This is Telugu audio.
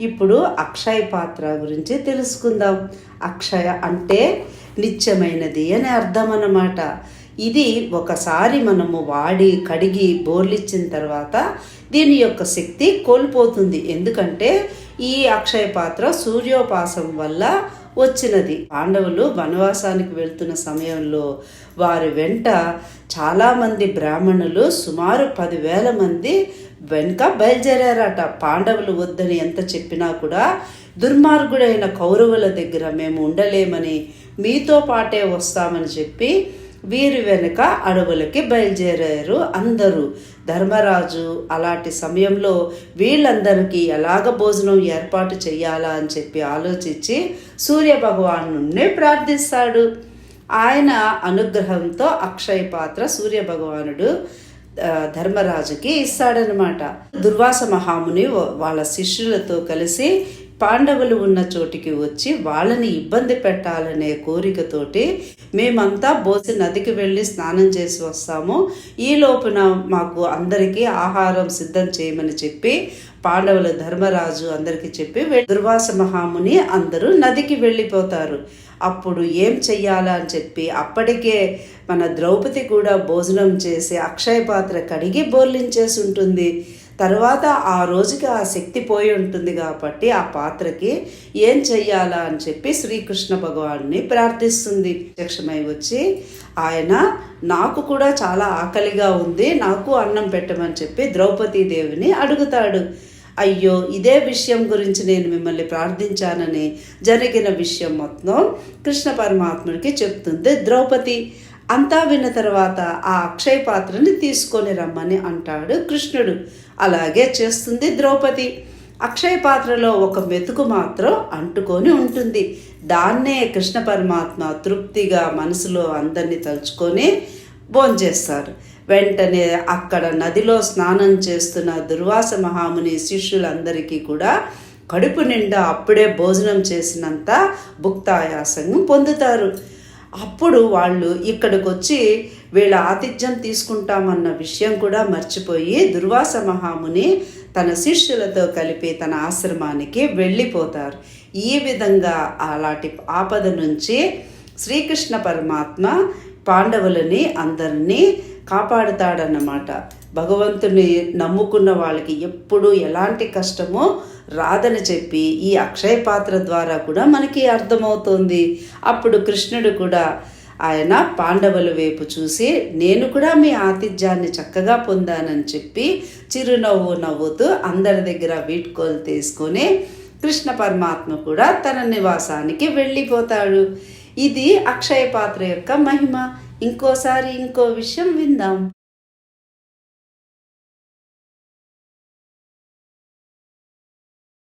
ఇప్పుడు అక్షయ పాత్ర గురించి తెలుసుకుందాం. అక్షయ అంటే నిత్యమైనది అని అర్థం అన్నమాట ఇది ఒకసారి మనము వాడి కడిగి బోర్లిచ్చిన తర్వాత దీని యొక్క శక్తి కోల్పోతుంది. ఎందుకంటే ఈ అక్షయ పాత్ర సూర్యోపాసం వల్ల వచ్చినది. పాండవులు వనవాసానికి వెళ్తున్న సమయంలో వారి వెంట చాలామంది బ్రాహ్మణులు సుమారు పదివేల మంది వెనుక బయలుదేరారట. పాండవులు వద్దని ఎంత చెప్పినా కూడా దుర్మార్గుడైన కౌరవుల దగ్గర మేము ఉండలేమని మీతో పాటే వస్తామని చెప్పి వీరి వెనుక అడవులకి బయలుదేరారు అందరూ. ధర్మరాజు అలాంటి సమయంలో వీళ్ళందరికీ ఎలాగ భోజనం ఏర్పాటు చేయాలా అని చెప్పి ఆలోచించి సూర్య భగవాను ప్రార్థిస్తాడు. ఆయన అనుగ్రహంతో అక్షయ పాత్ర సూర్య భగవానుడు ధర్మరాజుకి ఇస్తాడనమాట దుర్వాస మహాముని వాళ్ళ శిష్యులతో కలిసి పాండవులు ఉన్న చోటికి వచ్చి వాళ్ళని ఇబ్బంది పెట్టాలనే కోరికతోటి మేమంతా బోసి నదికి వెళ్ళి స్నానం చేసి వస్తాము. ఈ లోపున మాకు అందరికీ ఆహారం సిద్ధం చేయమని చెప్పి పాండవుల ధర్మరాజు అందరికీ చెప్పి దుర్వాస మహాముని అందరూ నదికి వెళ్ళిపోతారు. అప్పుడు ఏం చెయ్యాలా అని చెప్పి అప్పటికే మన ద్రౌపది కూడా భోజనం చేసి అక్షయ పాత్ర కడిగి బోర్లించేసి ఉంటుంది. తర్వాత ఆ రోజుకి ఆ శక్తి పోయి ఉంటుంది కాబట్టి ఆ పాత్రకి ఏం చెయ్యాలా అని చెప్పి శ్రీకృష్ణ భగవాన్ని ప్రార్థిస్తుంది. ప్రత్యక్షమై వచ్చి ఆయన నాకు కూడా చాలా ఆకలిగా ఉంది నాకు అన్నం పెట్టమని చెప్పి ద్రౌపదీదేవిని అడుగుతాడు. అయ్యో ఇదే విషయం గురించి నేను మిమ్మల్ని ప్రార్థించానని జరిగిన విషయం మొత్తం కృష్ణ పరమాత్ముడికి చెప్తుంది ద్రౌపది. అంతా విన్న తర్వాత ఆ అక్షయ పాత్రని తీసుకొని రమ్మని అంటాడు కృష్ణుడు. అలాగే చేస్తుంది ద్రౌపది. అక్షయ పాత్రలో ఒక మెతుకు మాత్రం అంటుకొని ఉంటుంది. దాన్నే కృష్ణ పరమాత్మ తృప్తిగా మనసులో అందరినీ తలుచుకొని భోంచేస్తారు. వెంటనే అక్కడ నదిలో స్నానం చేస్తున్న దుర్వాస మహాముని శిష్యులందరికీ కూడా కడుపు నిండా అప్పుడే భోజనం చేసినంత భుక్తాయాసం పొందుతారు. అప్పుడు వాళ్ళు ఇక్కడికి వచ్చి వీళ్ళ ఆతిథ్యం తీసుకుంటామన్న విషయం కూడా మర్చిపోయి దుర్వాస మహాముని తన శిష్యులతో కలిపి తన ఆశ్రమానికి వెళ్ళిపోతారు. ఈ విధంగా అలాంటి ఆపద నుంచి శ్రీకృష్ణ పరమాత్మ పాండవులని అందరినీ కాపాడుతాడన్నమాట. భగవంతుని నమ్ముకున్న వాళ్ళకి ఎప్పుడు ఎలాంటి కష్టమో రాదని చెప్పి ఈ అక్షయ పాత్ర ద్వారా కూడా మనకి అర్థమవుతుంది. అప్పుడు కృష్ణుడు కూడా ఆయన పాండవుల వైపు చూసి నేను కూడా మీ ఆతిథ్యాన్ని చక్కగా పొందానని చెప్పి చిరునవ్వు నవ్వుతూ అందరి దగ్గర వీడ్కోలు తీసుకొని కృష్ణ పరమాత్మ కూడా తన నివాసానికి వెళ్ళిపోతాడు. ఇది అక్షయ పాత్ర యొక్క మహిమ. ఇంకోసారి ఇంకో విషయం విందాం.